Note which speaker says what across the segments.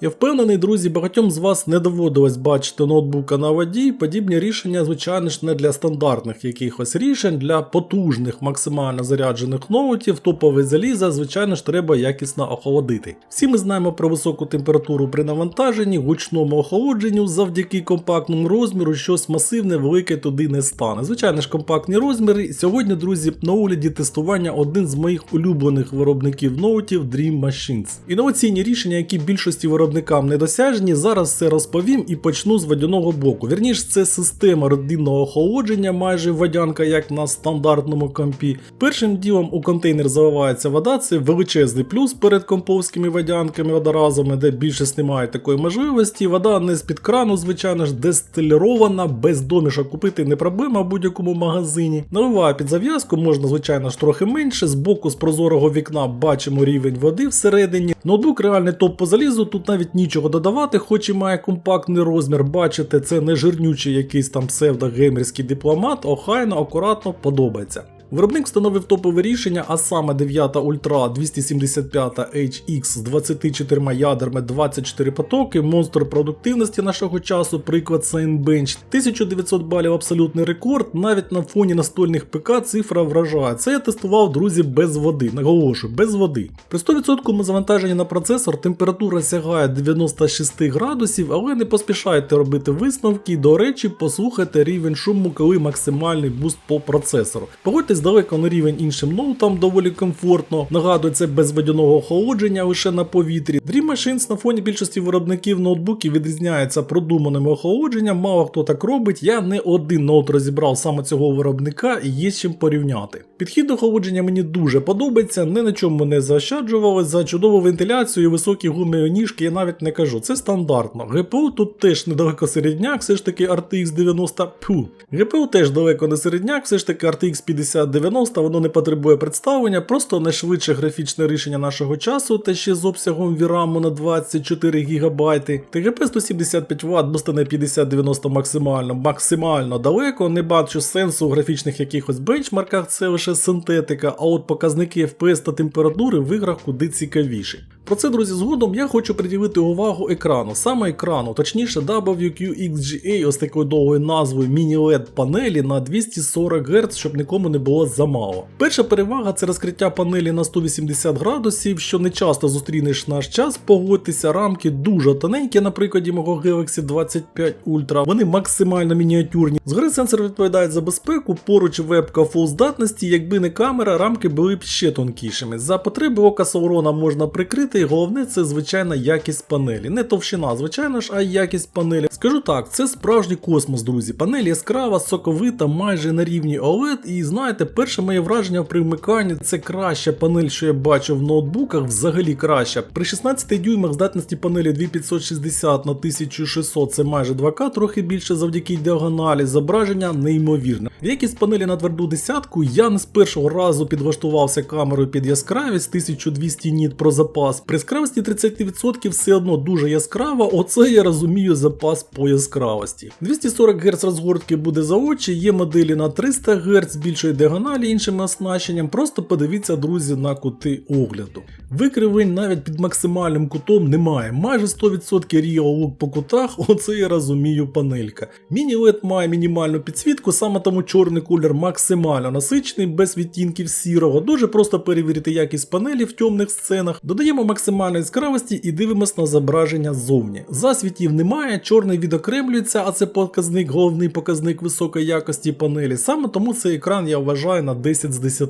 Speaker 1: Я впевнений, друзі, багатьом з вас не доводилось бачити ноутбука на воді. Подібні рішення, звичайно ж, не для стандартних якихось рішень, для потужних, максимально заряджених ноутів, топове заліза, звичайно ж, треба якісно охолодити. Всі ми знаємо про високу температуру при навантаженні, гучному охолодженню завдяки компактному розміру, щось масивне, велике туди не стане. Звичайно ж, компактні розміри. Сьогодні, друзі, на огляді тестування один з моїх улюблених виробників ноутів Dream Machines. Інноваційні рішення, які більшості виробникам недосяжні, зараз все розповім і почну з водяного боку. Вірніше, це система родинного охолодження, майже водянка, як на стандартному компі. Першим ділом у контейнер заливається вода, це величезний плюс перед комповськими водянками водоразами, де більшість немає такої можливості. Вода не з-під крану, звичайно ж, дестильована, без домішок купити не проблема в будь-якому магазині. Наливаю під зав'язку, можна, звичайно ж, трохи менше. З боку з прозорого вікна бачимо рівень води всередині. Ноутбук реальний топ по залізу, тут навіть нічого додавати, хоч і має компактний розмір. Бачите, це не жирнючий якийсь там псевдогеймерський дипломат, охайно, акуратно подобається. Виробник встановив топове рішення, а саме 9 Ultra 275 HX з 24 ядрами 24 потоки, монстр продуктивності нашого часу, приклад Cinebench, 1900 балів абсолютний рекорд, навіть на фоні настольних ПК цифра вражає. Це я тестував, друзі, без води, наголошую, без води. При 100% завантаженні на процесор температура сягає 96 градусів, але не поспішайте робити висновки. До речі, послухайте рівень шуму, коли максимальний буст по процесору. Погодьтесь далеко на рівень іншим ноутам доволі комфортно. Нагадую, це без водяного охолодження лише на повітрі. Dream Machines на фоні більшості виробників ноутбуків відрізняється продуманим охолодженням. Мало хто так робить. Я не один ноут розібрав саме цього виробника і є з чим порівняти. Підхід до охолодження мені дуже подобається, ні на чому не заощаджували. За чудову вентиляцію і високі гумові ніжки я навіть не кажу. Це стандартно. ГПУ тут теж недалеко середняк, все ж таки RTX 90. Пфу. ГПУ теж далеко не середняк, все ж таки RTX 5090, воно не потребує представлення, просто найшвидше графічне рішення нашого часу, та ще з обсягом VRAM на 24 ГБ. ТГП 175 Вт, бустане 5090 максимально, максимально далеко. Не бачу сенсу у графічних якихось бенчмарках, це лише синтетика, а от показники FPS та температури в іграх куди цікавіші. Про це, друзі, згодом я хочу приділити увагу екрану, саме екрану, точніше WQXGA, ось такою довгою назвою міні-LED панелі на 240 Гц, щоб нікому не було замало. Перша перевага це розкриття панелі на 180 градусів, що не часто зустрінеш наш час. Погодьтеся, рамки дуже тоненькі, на прикладі мого Galaxy 25 Ultra. Вони максимально мініатюрні. Згори сенсор відповідає за безпеку, поруч вебка фул здатності, якби не камера, рамки були б ще тонкішими. За потреби ока Саурона можна прикрити, і головне це звичайна якість панелі. Не товщина, звичайно ж, а якість панелі. Скажу так, це справжній космос, друзі. Панель яскрава, соковита, майже на рівні OLED. І знаєте, перше моє враження при вмиканні це краща панель, що я бачу в ноутбуках, взагалі краща. При 16 дюймах здатності панелі 2560 на 1600 це майже 2К, трохи більше завдяки діагоналі. Зображення неймовірне. Якість панелі на тверду десятку я не з першого разу підлаштувався камерою під яскравість 1200 ніт про запас. Яскравості 30% все одно дуже яскрава. Оце я розумію запас по яскравості. 240 Гц розгортки буде за очі, є моделі на 300 Гц більшої діагоналі іншим оснащенням. Просто подивіться, друзі, на кути огляду. Викривень навіть під максимальним кутом немає. Майже 100% Real Look по кутах, оце я розумію панелька. Міні-LED має мінімальну підсвітку, саме тому чорний колір максимально насичений, без відтінків сірого. Дуже просто перевірити якість панелі в темних сценах. Додаємо максимальної яскравості і дивимось на зображення ззовні. Засвітів немає, чорний відокремлюється, а це показник, головний показник високої якості панелі. Саме тому цей екран я вважаю на 10 з 10.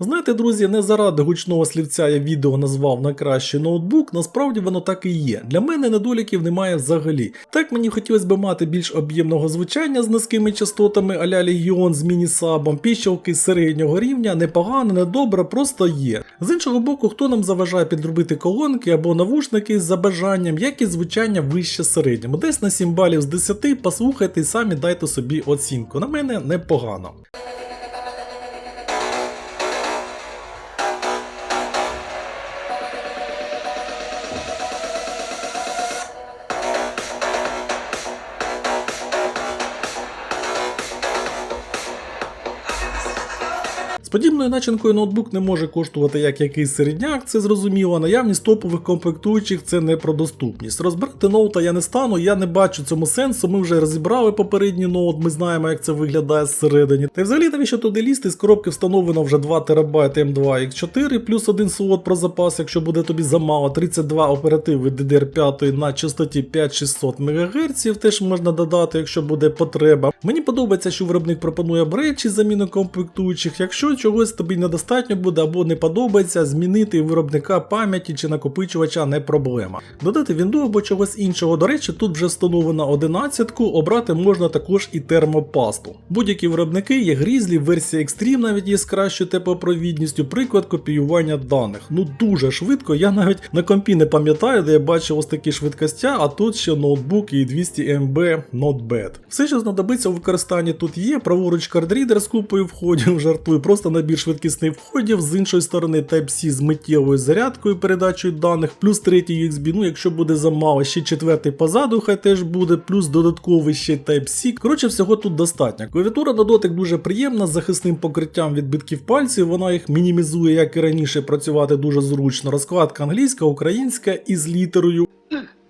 Speaker 1: Знаєте, друзі, не заради гучного слівця я відео назвав найкращий ноутбук, насправді воно так і є. Для мене недоліків немає взагалі. Так мені хотілося б мати більш об'ємного звучання з низькими частотами а-ля Legion з міні-сабом, піщалки середнього рівня, непогано, недобре, просто є. З іншого боку, хто нам заважає підробити колонки або навушники за бажанням, якість звучання вище середньому. Десь на 7 балів з 10, послухайте і самі дайте собі оцінку. На мене непогано. Подібною начинкою ноутбук не може коштувати як якийсь середняк, це зрозуміло. Наявність топових комплектуючих це не про доступність. Розбирати ноута я не стану, я не бачу цьому сенсу. Ми вже розібрали попередній ноут, ми знаємо, як це виглядає зсередині. Та й взагалі навіщо туди лізти, з коробки встановлено вже 2 ТБ M2 X4, плюс один слот про запас, якщо буде тобі замало, 32 оперативи DDR5 на частоті 5600 МГц, теж можна додати, якщо буде потреба. Мені подобається, що виробник пропонує бречі заміну комплектуючих. Якщо чогось тобі недостатньо буде або не подобається, змінити виробника пам'яті чи накопичувача не проблема. Додати вінду або чогось іншого. До речі, тут вже встановлено 11, обрати можна також і термопасту. Будь-які виробники є грізлі, версія Extreme навіть є з кращою теплопровідністю, приклад копіювання даних. Ну дуже швидко, я навіть на компі не пам'ятаю, де я бачив ось такі швидкостя, а тут ще ноутбук і 200 МБ not. Все, що знадобиться у використанні тут є, праворуч кардрідер з купою входів, жартую, просто набір швидкісних входів, з іншої сторони Type-C з миттєвою зарядкою, передачею даних, плюс третій USB, ну якщо буде замало, ще четвертий позаду, хай теж буде, плюс додатковий ще Type-C. Коротше, всього тут достатньо. Клавіатура на дотик дуже приємна, з захисним покриттям відбитків пальців, вона їх мінімізує, як і раніше, працювати дуже зручно. Розкладка англійська, українська і з літерою.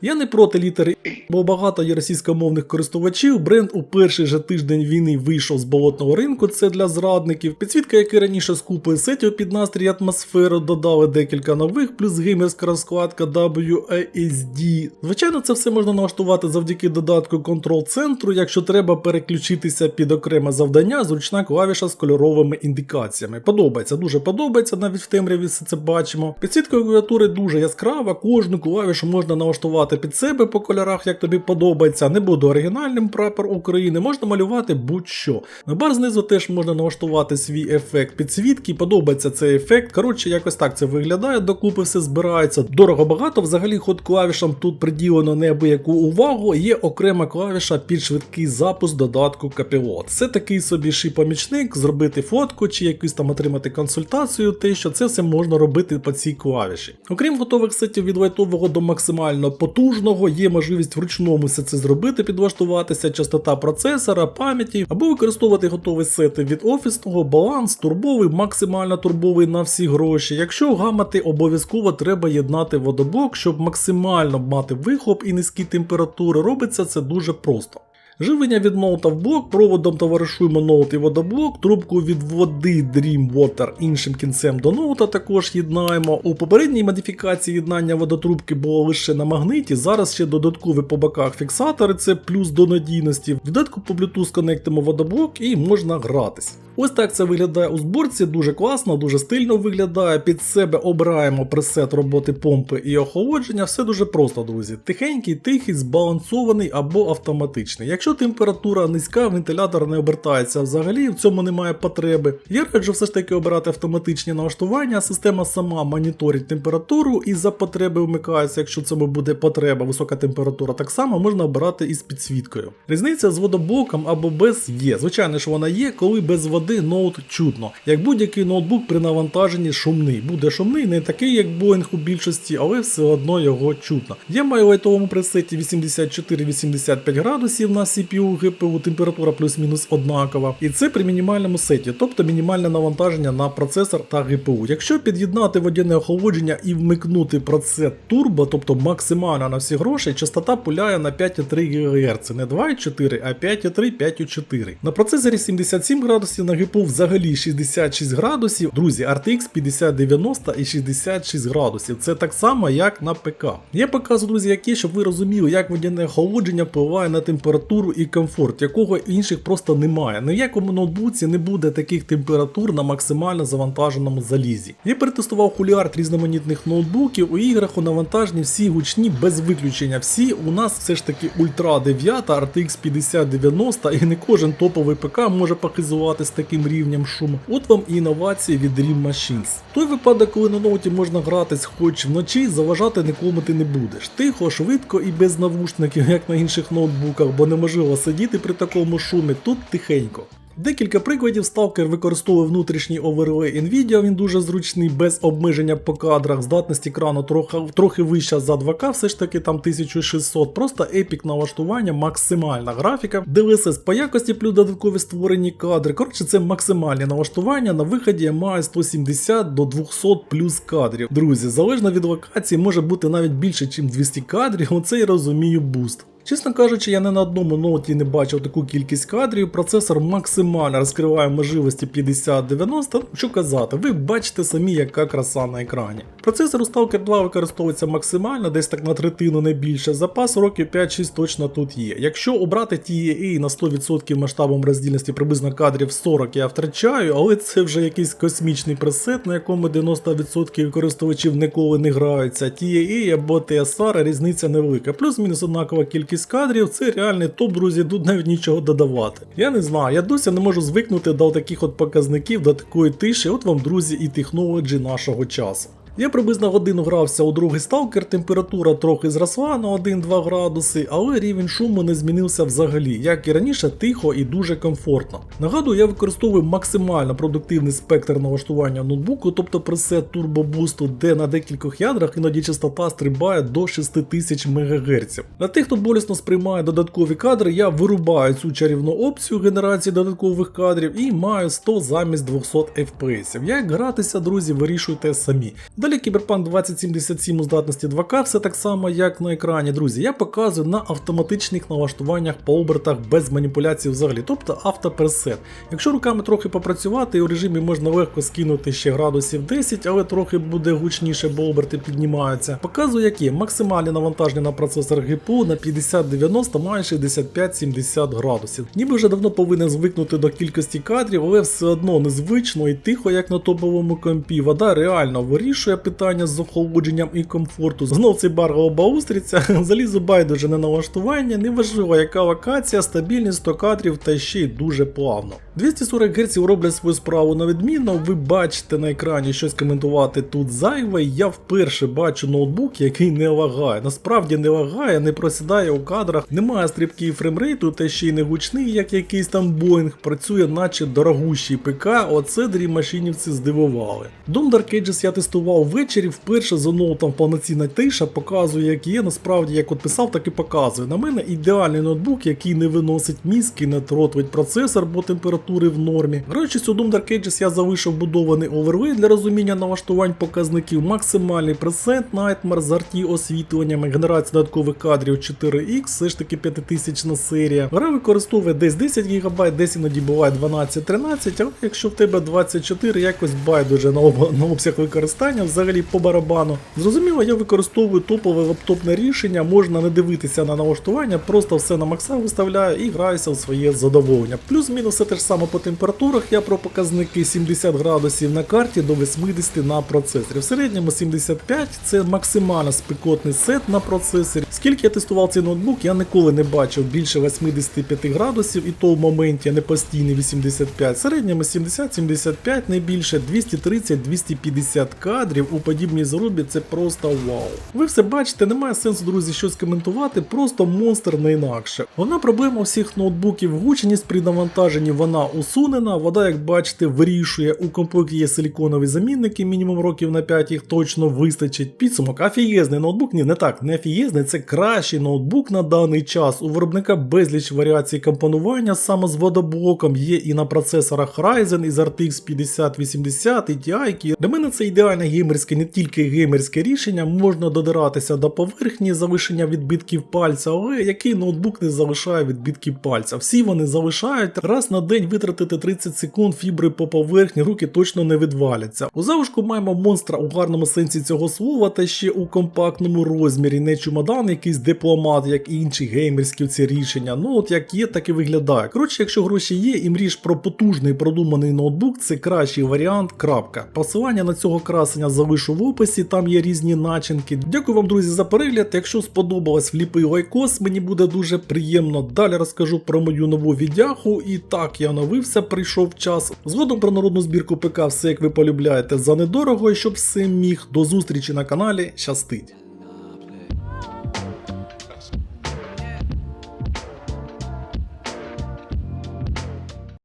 Speaker 1: Я не проти літери, бо багато є російськомовних користувачів. Бренд у перший же тиждень війни вийшов з болотного ринку. Це для зрадників. Підсвітка, як і раніше з купою сетів під настрій атмосферу, додали декілька нових, плюс геймерська розкладка WASD. Звичайно, це все можна налаштувати завдяки додатку контрол-центру. Якщо треба переключитися під окреме завдання, зручна клавіша з кольоровими індикаціями. Подобається, дуже подобається, навіть в темряві все це бачимо. Підсвітка клавіатури дуже яскрава, кожну клавішу можна налаштувати під себе по кольорах, як тобі подобається. Не буду оригінальним прапор України, можна малювати будь-що. На бар знизу теж можна налаштувати свій ефект підсвітки, подобається цей ефект. Коротше, якось так це виглядає, докупи все збирається. Дорого багато. Взагалі, ход клавішам тут приділено неабияку увагу. Є окрема клавіша під швидкий запуск додатку Капілот. Це такий собі ши-помічник, зробити фотку чи якусь там отримати консультацію, те, що це все можна робити по цій клавіші. Окрім готових сетів від лайтового до максимально потужного, є можливість вручному все це зробити, підлаштуватися, частота процесора, пам'яті, або використовувати готові сети від офісного, баланс, турбовий, максимально турбовий на всі гроші. Якщо гамати, обов'язково треба єднати водоблок, щоб максимально мати вихоп і низькі температури. Робиться це дуже просто. Живлення від ноута в блок, проводом товаришуємо ноут і водоблок, трубку від води Dream Water іншим кінцем до ноута також єднаємо. У попередній модифікації єднання водотрубки було лише на магниті, зараз ще додаткові по боках фіксатори, це плюс до надійності. В додатку по Bluetooth конектимо водоблок і можна гратись. Ось так це виглядає у зборці, дуже класно, дуже стильно виглядає. Під себе обираємо пресет роботи помпи і охолодження. Все дуже просто, друзі. Тихенький, тихий, збалансований або автоматичний. Якщо температура низька, вентилятор не обертається взагалі, в цьому немає потреби. Я раджу все ж таки обирати автоматичні налаштування, система сама моніторить температуру і за потреби вмикається, якщо цьому буде потреба, висока температура, так само можна обирати із підсвіткою. Різниця з водоблоком або без є. Звичайно ж вона є, коли без води ноут чутно. Як будь-який ноутбук при навантаженні шумний. Буде шумний, не такий, як Boeing у більшості, але все одно його чутно. Я маю лайтовому пресеті 84-85 градусів на CPU, GPU, температура плюс-мінус однакова. І це при мінімальному сеті, тобто мінімальне навантаження на процесор та GPU. Якщо під'єднати водяне охолодження і вмикнути процес турбо, тобто максимально на всі гроші, частота пуляє на 5,3 ГГц, не 2,4, а 5,3, 5,4. На процесорі 77 градусів, на GPU взагалі 66 градусів. Друзі, RTX 5090 і 66 градусів. Це так само, як на ПК. Я показую, друзі, які, щоб ви розуміли, як водяне охолодження впливає на температуру і комфорт, якого інших просто немає. В якому ноутбуці не буде таких температур на максимально завантаженому залізі. Я перетестував хуліард різноманітних ноутбуків. У іграх у навантаженні всі гучні без виключення. Всі у нас все ж таки Ultra 9, RTX 5090 і не кожен топовий ПК може похизувати з таким рівнем шуму. От вам і інновації від Dream Machines. Той випадок, коли на ноуті можна гратись хоч вночі, заважати нікому ти не будеш. Тихо, швидко і без навушників, як на інших ноутбуках, бо неможливо сидіти при такому шумі, тут тихенько. Декілька прикладів сталкер використовує внутрішній оверлей Nvidia, він дуже зручний, без обмеження по кадрах, здатність екрану трохи, трохи вища за 2К, все ж таки там 1600, просто епік налаштування, максимальна графіка, DLSS по якості плюс додаткові створені кадри. Коротше, це максимальне налаштування. На виході я маю 170 до 200 плюс кадрів. Друзі, залежно від локації, може бути навіть більше, ніж 200 кадрів. Оце я розумію буст. Чесно кажучи, я не на одному ноуті не бачив таку кількість кадрів. Процесор максимально розкриває можливості 50-90. Ну, Що казати, ви бачите самі, яка краса на екрані. Процесор у Stalker 2 використовується максимально, десь так на третину не більше. Запас років 5-6 точно тут є. Якщо обрати TEA на 100% масштабом роздільності приблизно кадрів 40 я втрачаю, але це вже якийсь космічний пресет, на якому 90% користувачів ніколи не граються. TEA або TSR різниця невелика. Плюс-мінус однакова кількість кадрів, це реальний топ, друзі, тут навіть нічого додавати. Я не знаю, я досі не можу звикнути до таких от показників, до такої тиші. От вам, друзі, і технологі нашого часу. Я приблизно годину грався у другий сталкер, температура трохи зросла на 1-2 градуси, але рівень шуму не змінився взагалі, як і раніше, тихо і дуже комфортно. Нагадую, я використовую максимально продуктивний спектр налаштування ноутбуку, тобто пресет Boost, де на декількох ядрах іноді частота стрибає до 6000 МГц. Для тих, хто болісно сприймає додаткові кадри, я вирубаю цю чарівну опцію генерації додаткових кадрів і маю 100 замість 200 FPS. Як гратися, друзі, вирішуйте самі. Далі Cyberpunk 2077 у здатності 2К, все так само, як на екрані, друзі. Я показую на автоматичних налаштуваннях по обертах без маніпуляцій взагалі, тобто автопресет. Якщо руками трохи попрацювати, і у режимі можна легко скинути ще градусів 10, але трохи буде гучніше, бо оберти піднімаються. Показую, які максимальне навантаження на процесор GPU на 50-90 має 65-70 градусів. Ніби вже давно повинен звикнути до кількості кадрів, але все одно незвично і тихо, як на топовому компі. Вода реально вирішує питання з охолодженням і комфорту. Знов цей бар голубоустриця, залізу байдуже не налаштування, неважливо яка локація, стабільність 100 кадрів та ще й дуже плавно. 240 Гц роблять свою справу на відмінно, ви бачите на екрані щось коментувати тут зайве. Я вперше бачу ноутбук, який не лагає. Насправді не лагає, не просідає у кадрах, немає стрибків фреймрейту, та ще й не гучний, як якийсь там Боїнг, працює наче дорогущий ПК, оце дрімашинівці здивували. Doom Dark Ages я тестував ввечері, вперше за ноутом повноцінна тиша, показує, як є, насправді, як от писав, так і показує. На мене ідеальний ноутбук, який не виносить мізки, не тротвить процесор, бо температури в нормі. Граючись у Doom Dark Ages, я залишив будований оверлей для розуміння налаштувань показників, максимальний пресет, Nightmare з RT освітленнями, генерація додаткових кадрів 4X, все ж таки 5000 серія. Гра використовує десь 10 ГБ, десь іноді буває 12-13, але якщо в тебе 24, якось байдуже на, об... на обсяг використання, взагалі по барабану. Зрозуміло, я використовую топове лаптопне рішення, можна не дивитися на налаштування, просто все на макса виставляю і граюся у своє задоволення. Плюс-мінус все те ж саме по температурах, я про показники 70 градусів на карті до 80 на процесорі. В середньому 75 це максимально спекотний сет на процесорі. Скільки я тестував цей ноутбук, я ніколи не бачив більше 85 градусів, і то в моменті не постійний 85. В середньому 70-75, не більше 230-250 кадрів у подібній зарубі це просто вау. Ви все бачите, немає сенсу, друзі, щось коментувати, просто монстр не інакше. Вона проблема всіх ноутбуків, гучність при навантаженні вона усунена. Вода, як бачите, вирішує. У комплекті є силіконові замінники, мінімум років на 5 їх точно вистачить. Підсумок, афієзний ноутбук, ні, не так, не афієзний, це кращий ноутбук на даний час. У виробника безліч варіацій компонування саме з водоблоком є і на процесорах Ryzen, із RTX 5080 і TI. Для мене це ідеальне геймерське, не тільки геймерське рішення, можна додиратися до поверхні залишення відбитків пальця, але який ноутбук не залишає відбитків пальця? Всі вони залишають. Раз на день витратити 30 секунд фібри по поверхні, руки точно не відваляться. У залишку маємо монстра у гарному сенсі цього слова, та ще у компактному розмірі, не чемодан, якийсь дипломат, як і інші геймерські ці рішення. Ну от як є, так і виглядає. Коротше, якщо гроші є і мрієш про потужний продуманий ноутбук, це кращий варіант. Крапка. Посилання на цього красення залишу в описі, там є різні начинки. Дякую вам, друзі, за перегляд. Якщо сподобалось, вліпи лайкос, мені буде дуже приємно. Далі розкажу про мою нову віддяху. І так, я оновився, прийшов час. Згодом про народну збірку ПК, все як ви полюбляєте, за недорого, і щоб все міг. До зустрічі на каналі. Щастить!